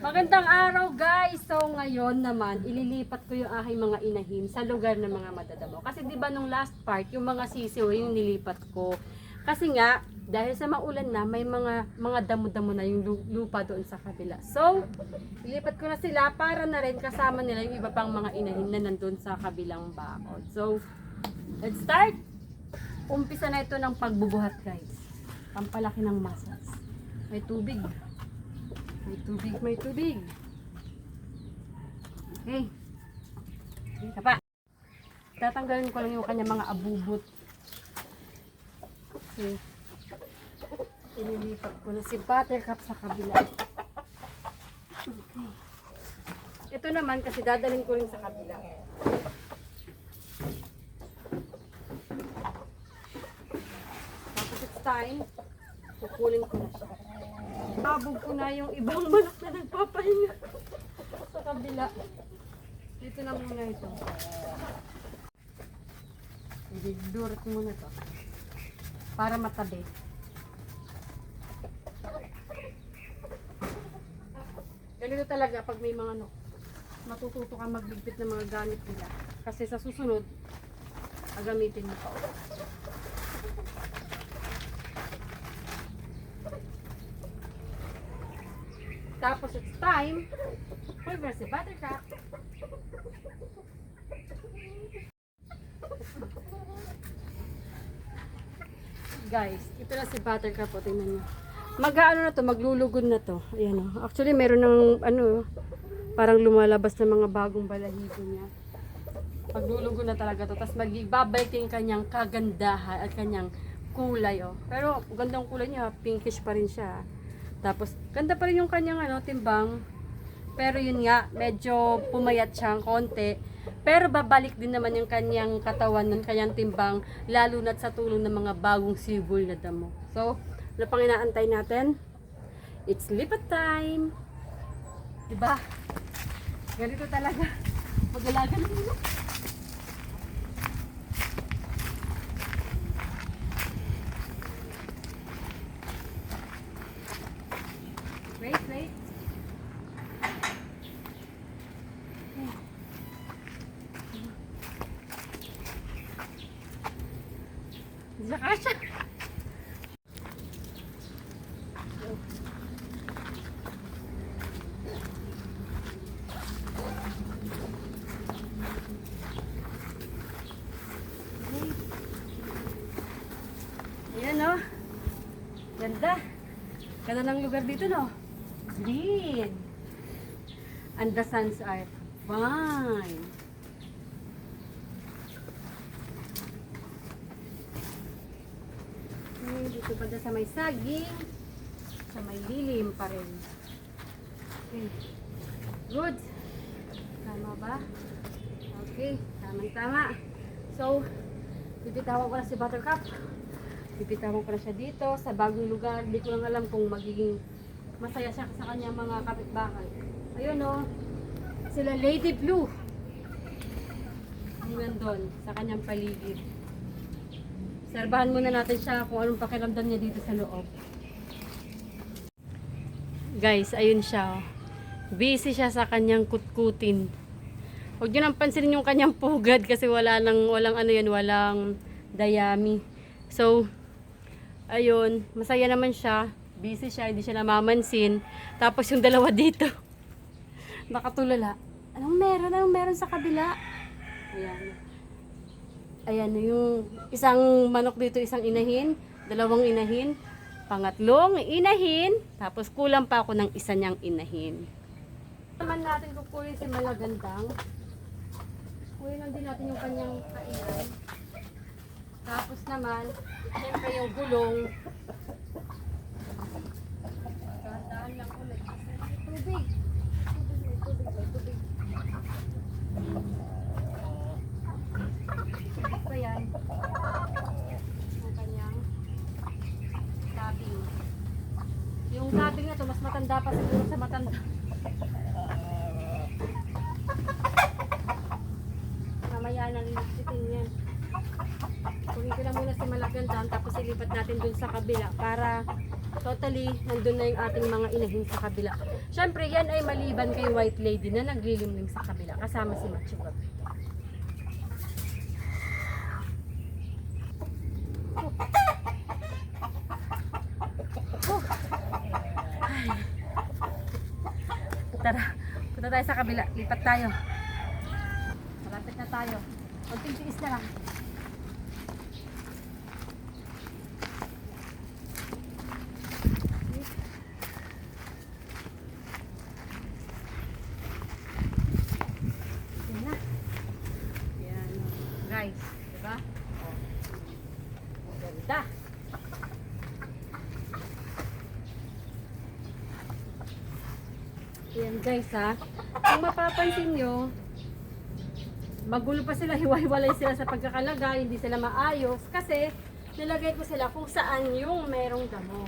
Magandang araw guys! So ngayon naman, ililipat ko yung aking mga inahin sa lugar ng mga madadamo. Kasi di ba nung last part, yung mga sisiw yung nilipat ko. Kasi nga, dahil sa maulan na, may mga mga damo-damo na yung lu- lupa doon sa kabila. So, ilipat ko na sila para na rin kasama nila yung iba pang mga inahin na nandun sa kabilang bakod. So, let's start! Umpisa na ito ng pagbubuhat guys. Pampalaki ng muscles. May tubig, may tubig. Okay. Isa pa. Tatanggalin ko lang yung kanya mga abubot. Okay. Inilipat ko na si Buttercup sa kabila. Okay. Ito naman kasi dadalhin ko rin sa kabila. Tapos it's time, kukunin ko na siya. Abog ko na yung ibang manok na nagpapahinga sa kabila. Dito na muna ito. Ididurot muna to. Para matabi. Ganito talaga pag may mga ano, matututo ka magligpit ng mga gamit nila. Kasi sa susunod, agamitin mo pa ulit. Tapos it's time for si Buttercup. Guys, ito na si Buttercup. O, tingnan nyo. Mag-ano na to, maglulugod na to. Ayan o. Actually, meron ng ano, parang lumalabas na mga bagong balahibo niya. Maglulugo na talaga to. Tapos magbabalik yung kanyang kagandahan at kanyang kulay oh. Pero gandang kulay niya, pinkish pa rin siya. Tapos ganda pa rin yung kanyang ano, timbang. Pero yun nga, medyo pumayat siya ng konti. Pero babalik din naman yung kanyang katawan ng kanyang timbang, lalo na't sa tulong ng mga bagong sibol na damo. So, ano pang inaantay natin? It's lipat time! Diba? Ganito talaga. Mag-alaga ng manok. Wait, wait. Hindi siya. Ayan o. Ganda. Ganda ng lugar dito no. Green. And the suns are fine. Dito pa sa may saging. Sa may lilim pa rin. Okay. Good. Tama ba? Okay. Tama-tama. So, bibitawan ko na si Buttercup. Bibitawan ko na siya dito sa bagong lugar. Hindi ko lang alam kung magiging masaya siya sa kanya mga kapitbahay. Ayun o. Sila Lady Blue. Nandun sa kanyang paligid. Serbahan muna natin siya kung anong pakiramdam niya dito sa loob. Guys, ayun siya. oh. Busy siya sa kanyang kutkutin. Huwag niyo nang pansinin yung kanyang pugad kasi wala nang walang ano yan, walang dayami. So, ayun, masaya naman siya. Busy siya, hindi siya namamansin. Tapos yung dalawa dito, nakatulala. Anong meron? Anong meron sa kabila? Ayan. Ayan, yung isang manok dito, isang inahin, dalawang inahin, pangatlong inahin, tapos kulang pa ako ng isa niyang inahin. Naman natin kukunin si Malagandang. Kunin din natin yung kanyang kainan. Tapos naman, siyempre yung gulong. Dahan-dahan lang ulit. Tubig. Tubig, may tubig, may tubig. Tubig pa yan. Yung kanyang tabing. Yung tabing na to, pa siguro sa matanda. Mamaya nang ilisitin yan. Kunin ko lang muna si Malagandang tapos ilipat natin dun sa kabila para totally nandun na yung ating mga inahin sa kabila. Siyempre, yan ay maliban kay White Lady na naglilimlim sa kabila kasama si Machu Gabi. Tara, punta tayo sa kabila. Lipat tayo. Malapit na tayo. Kunting tiis na lang. Yan na. Guys, diba? Oh. Ganda. Yan guys ha. Kung mapapansin nyo, magulo pa sila, hiwa-hiwalay sila sa pagkakalagay, hindi sila maayos kasi nilagay ko sila kung saan yung merong damo.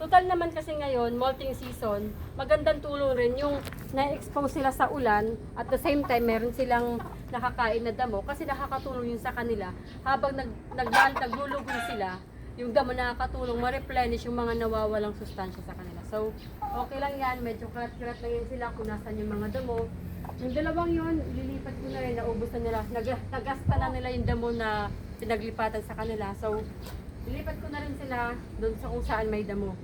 Total naman kasi ngayon, molting season, magandang tulong rin yung na-expose sila sa ulan at the same time meron silang nakakain na damo kasi nakakatulong yun sa kanila habang nag, nag, naglulugon sila yung damo nakakatulong ma-replenish yung mga nawawalang sustansya sa kanila. So, okay lang yan. Medyo kalat-kalat lang yan sila kung nasan yung mga damo. Yung dalawang yun, ililipat ko na rin. Naubos na nila. Nag, nagasta na nila yung damo na pinaglipatan sa kanila. So, Lilipat ko na rin sila doon sa kung saan may damo.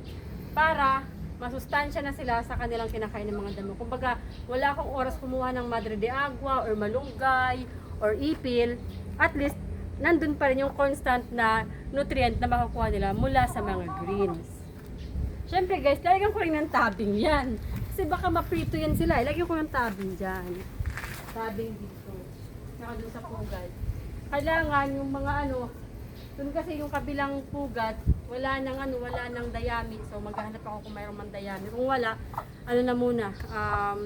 Para masustansya na sila sa kanilang kinakain ng mga damo. Kumbaga, wala akong oras kumuha ng madre de agua or malunggay or ipil. At least, nandun pa rin yung constant na nutrient na makukuha nila mula sa mga greens. Siyempre guys, lalagyan ko rin ng tabing yan. Kasi baka maprito yan sila. Ilagyan ko ng tabing dyan. Tabing dito. Saka dun sa pugad. Kailangan yung mga ano, dun kasi yung kabilang pugat, wala nang ano, wala nang dayami. So maghahanap ako kung mayroong man dayami. Kung wala, ano na muna, um,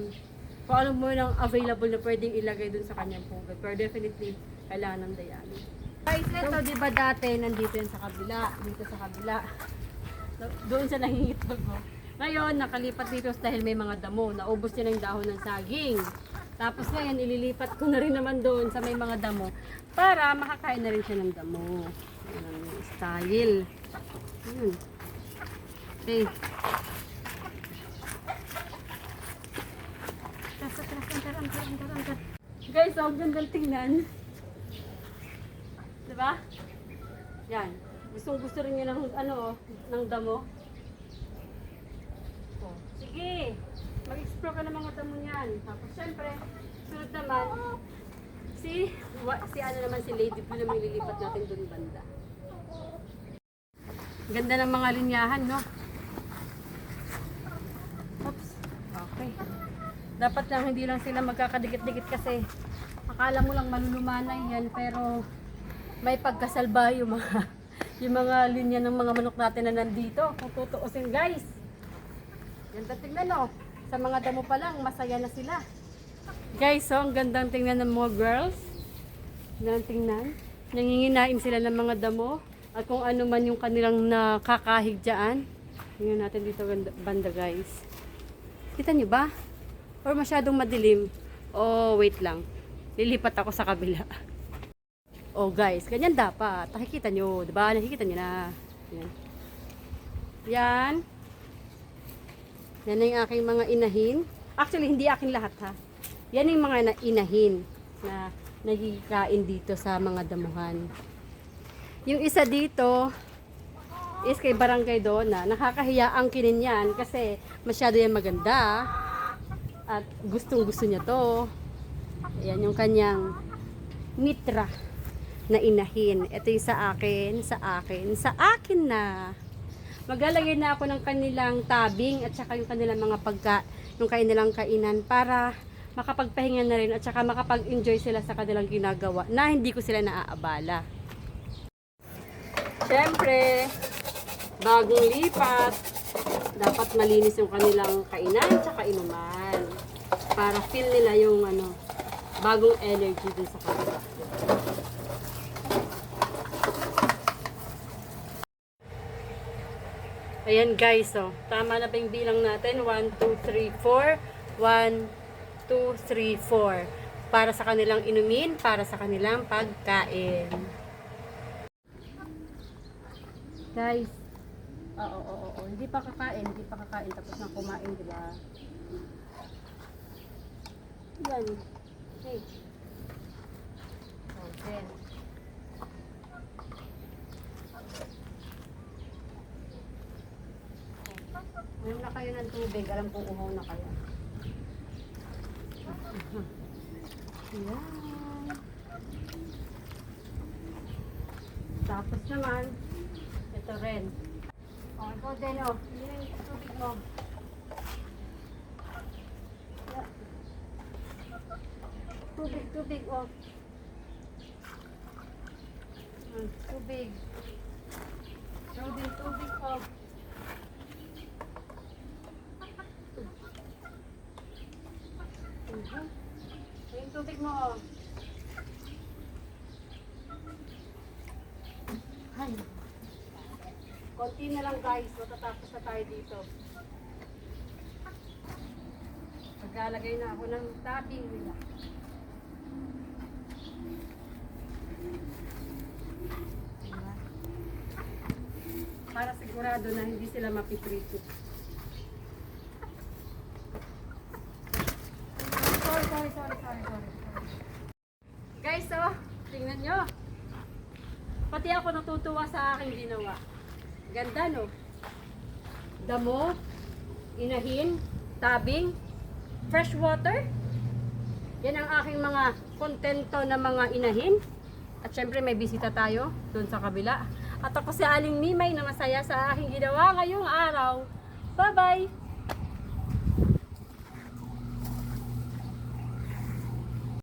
kung ano muna ang available na pwedeng ilagay dun sa kanyang pugat. Pero definitely, kailangan ng dayami. Guys, ito, di ba dati nandito yan sa kabila, dito sa kabila. Doon sa nangingitlog ko. Ngayon, nakalipat dito dahil may mga damo. Naubos niya yung dahon ng saging. Tapos ngayon, ililipat ko na rin naman doon sa may mga damo para makakain na rin siya ng damo. Yan ang style. Yun. Okay. Guys, ang gandang tingnan. Diba? Yan. Gustong gusto rin niya ng ano, ng damo. Oh, sige. Mag-explore ka ng mga damo niyan. Tapos syempre, sunod naman, si, wa, si ano naman si Lady Blue naman ililipat natin doon banda. Ganda ng mga linyahan, no? Oops. Okay. Dapat lang hindi lang sila magkakadikit-dikit kasi akala mo lang malulumanay yan pero may pagkasalba yung mga yung mga linya ng mga manok natin na nandito. Kung tutuusin guys. Yan tingnan no. Sa mga damo pa lang, masaya na sila. Guys, so ang gandang tingnan ng mga girls. Gandang tingnan. Nanginginain sila ng mga damo. At kung ano man yung kanilang nakakahig dyan. Tingnan natin dito banda guys. Kita nyo ba? Or masyadong madilim? Oh, wait lang. Lilipat ako sa kabila. Oh guys, ganyan dapat. Nakikita nyo, di ba? Nakikita nyo na. Yan. Yan. Yan yung aking mga inahin. Actually, hindi akin lahat ha. Yan yung mga na inahin na nagkikain dito sa mga damuhan. Yung isa dito is kay Barangay Dona. Nakakahiya ang kinin yan kasi masyado yan maganda. At gustong gusto niya to. Yan yung kanyang mitra na inahin. Ito yung sa akin, sa akin, sa akin na. Maglalagay na ako ng kanilang tabing at saka yung kanilang mga pagka, yung kanilang kainan para makapagpahinga na rin at saka makapag-enjoy sila sa kanilang ginagawa na hindi ko sila naaabala. Siyempre, bagong lipat, dapat malinis yung kanilang kainan at saka inuman para feel nila yung ano, bagong energy dun sa kanila. Ayan guys, oh. Tama na ba yung bilang natin? 1, 2, 3, 4. 1, 2, 3, 4. Para sa kanilang inumin, para sa kanilang pagkain. Guys, Oo, oo, oo, oo. Hindi pa kakain, hindi pa kakain tapos na kumain, di ba? Yan. Hey. Okay. Uminom na kayo ng tubig, alam kong uhaw na kayo. Yan. Tapos naman, ito rin. O, ikaw din, o. Yan yung tubig mo. Tubig, tubig, o. Mm, Tubig. Ikaw din, tubig, o. Yung tubig mo, o. Ay. Konti na lang guys, matatapos na tayo dito. Maglalagay na ako ng topping nila. Diba? Para sigurado na hindi sila mapiprito. Sorry, sorry, sorry, sorry, sorry. Guys, oh, tingnan nyo. Pati ako natutuwa sa aking ginawa. Ganda, no? Damo, inahin, tabing, fresh water. Yan ang aking mga kontento na mga inahin. At syempre may bisita tayo doon sa kabila. At ako si Aling Mimay na masaya sa aking ginawa ngayong araw. Bye-bye!